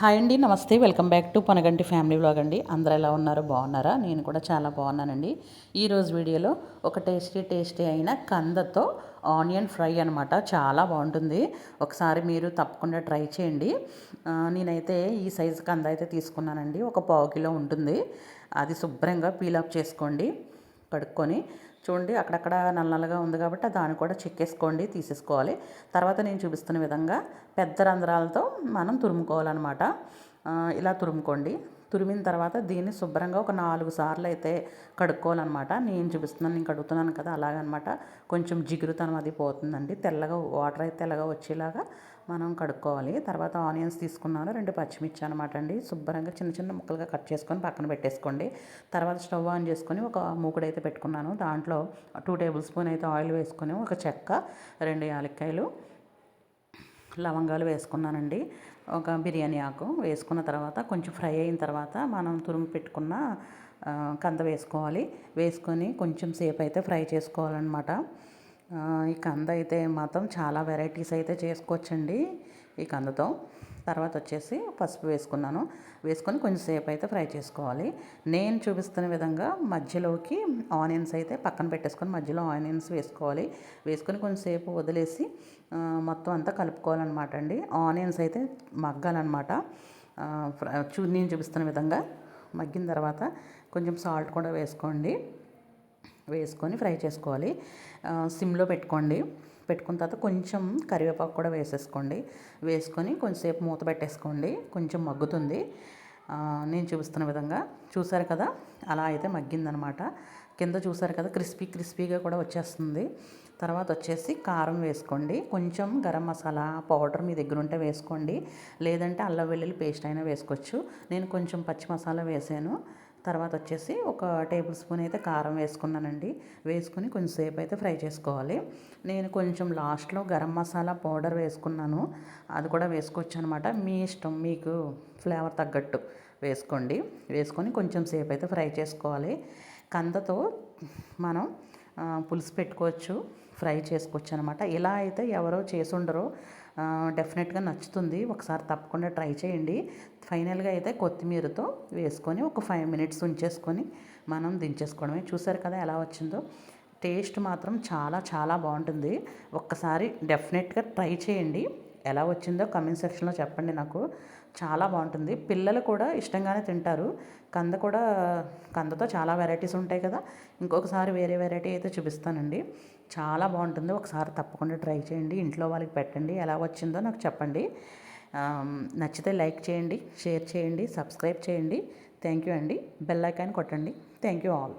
Hi అండి నమస్తే. Welcome back to Panaganti family vlog అండి. అందరు ఎలా ఉన్నారు? బాగున్నారా? నేను కూడా చాలా బాగున్నానండి. ఈరోజు వీడియోలో ఒక టేస్టీ టేస్టీ అయిన కందతో ఆనియన్ ఫ్రై అనమాట చాలా బాగుంటుంది. ఒకసారి మీరు తప్పకుండా ట్రై చేయండి. నేనైతే ఈ సైజు కంద అయితే తీసుకున్నానండి. ఒక పావు కిలో ఉంటుంది. అది శుభ్రంగా పీలప్ చేసుకోండి కడుక్కొని. చూడండి అక్కడక్కడ నల్లగా ఉంది కాబట్టి దాన్ని కూడా చెక్కేసుకోండి తీసేసుకోవాలి. తర్వాత నేను చూపిస్తున్న విధంగా పెద్ద రంధ్రాలతో మనం తురుముకోవాలన్నమాట. ఇలా తురుముకోండి. తురిమిన తర్వాత దీన్ని శుభ్రంగా ఒక నాలుగు సార్లు అయితే కడుక్కోవాలన్నమాట. నేను చూపిస్తున్నాను నేను కడుగుతున్నాను కదా అలాగనమాట. కొంచెం జిగురుతనం అది పోతుందండి. తెల్లగా వాటర్ అయితే తెల్లగా వచ్చేలాగా మనం కడుక్కోవాలి. తర్వాత ఆనియన్స్ తీసుకున్నాను రెండు పచ్చిమిర్చి అనమాట అండి. శుభ్రంగా చిన్న చిన్న ముక్కలుగా కట్ చేసుకొని పక్కన పెట్టేసుకోండి. తర్వాత స్టవ్ ఆన్ చేసుకొని ఒక మూకుడైతే పెట్టుకున్నాను. దాంట్లో టూ టేబుల్ స్పూన్ అయితే ఆయిల్ వేసుకొని ఒక చెక్క రెండు యాలక్కాయలు లవంగాలు వేసుకున్నానండి. ఒక బిర్యానీ ఆకు వేసుకున్న తర్వాత కొంచెం ఫ్రై అయిన తర్వాత మనం తురుము పెట్టుకున్న కంద వేసుకోవాలి. వేసుకొని కొంచెం సేపు అయితే ఫ్రై చేసుకోవాలన్నమాట. ఈ కంద అయితే మాత్రం చాలా వెరైటీస్ అయితే చేసుకోవచ్చండి ఈ కందతో. తర్వాత వచ్చేసి పసుపు వేసుకున్నాను. వేసుకొని కొంచెంసేపు అయితే ఫ్రై చేసుకోవాలి. నేను చూపిస్తున్న విధంగా మధ్యలోకి ఆనియన్స్ అయితే పక్కన పెట్టేసుకొని మధ్యలో ఆనియన్స్ వేసుకోవాలి. వేసుకొని కొంచెంసేపు వదిలేసి మొత్తం అంతా కలుపుకోవాలన్నమాట అండి. ఆనియన్స్ అయితే మగ్గాలన్నమాట. చూ నేను చూపిస్తున్న విధంగా మగ్గిన తర్వాత కొంచెం సాల్ట్ కూడా వేసుకోండి. వేసుకొని ఫ్రై చేసుకోవాలి. సిమ్లో పెట్టుకోండి. పెట్టుకున్న తర్వాత కొంచెం కరివేపాకు కూడా వేసేసుకోండి. వేసుకొని కొంచెంసేపు మూత పెట్టేసుకోండి. కొంచెం మగ్గుతుంది. నేను చూపిస్తున్న విధంగా. చూసారు కదా? అలా అయితే మగ్గిందనమాట. కింద చూసారు కదా? క్రిస్పీ క్రిస్పీగా కూడా వచ్చేస్తుంది. తర్వాత వచ్చేసి కారం వేసుకోండి. కొంచెం గరం మసాలా పౌడర్ మీ దగ్గర ఉంటే వేసుకోండి. లేదంటే అల్లం వెల్లుల్లి పేస్ట్ అయినా వేసుకోవచ్చు. నేను కొంచెం పచ్చి మసాలా వేసాను. తర్వాత వచ్చేసి ఒక టేబుల్ స్పూన్ అయితే కారం వేసుకున్నానండి. వేసుకుని కొంచెంసేపు అయితే ఫ్రై చేసుకోవాలి. నేను కొంచెం లాస్ట్లో గరం మసాలా పౌడర్ వేసుకున్నాను. అది కూడా వేసుకోవచ్చు అనమాట మీ ఇష్టం మీకు ఫ్లేవర్ తగ్గట్టు వేసుకోండి. వేసుకొని కొంచెం సేపు అయితే ఫ్రై చేసుకోవాలి. కందతో మనం పులుసు పెట్టుకోవచ్చు ఫ్రై చేసుకోవచ్చు అనమాట ఇలా అయితే ఎవరో చేసి డెఫినెట్గా నచ్చుతుంది. ఒకసారి తప్పకుండా ట్రై చేయండి. ఫైనల్గా అయితే కొత్తిమీరతో వేసుకొని ఒక ఫైవ్ మినిట్స్ ఉంచేసుకొని మనం దించేసుకోవడమే. చూసారు కదా ఎలా వచ్చిందో? టేస్ట్ మాత్రం చాలా చాలా బాగుంటుంది. ఒక్కసారి డెఫినెట్గా ట్రై చేయండి. ఎలా వచ్చిందో కమెంట్ సెక్షన్లో చెప్పండి నాకు. చాలా బాగుంటుంది. పిల్లలు కూడా ఇష్టంగానే తింటారు. కంద కూడా కందతో చాలా వెరైటీస్ ఉంటాయి కదా. ఇంకొకసారి వేరే వెరైటీ అయితే చూపిస్తానండి. చాలా బాగుంటుంది. ఒకసారి తప్పకుండా ట్రై చేయండి. ఇంట్లో వాళ్ళకి పెట్టండి. ఎలా వచ్చిందో నాకు చెప్పండి. నచ్చితే లైక్ చేయండి షేర్ చేయండి సబ్స్క్రైబ్ చేయండి. థ్యాంక్ యూ అండి. బెల్ ఐకాన్ కొట్టండి. Thank you all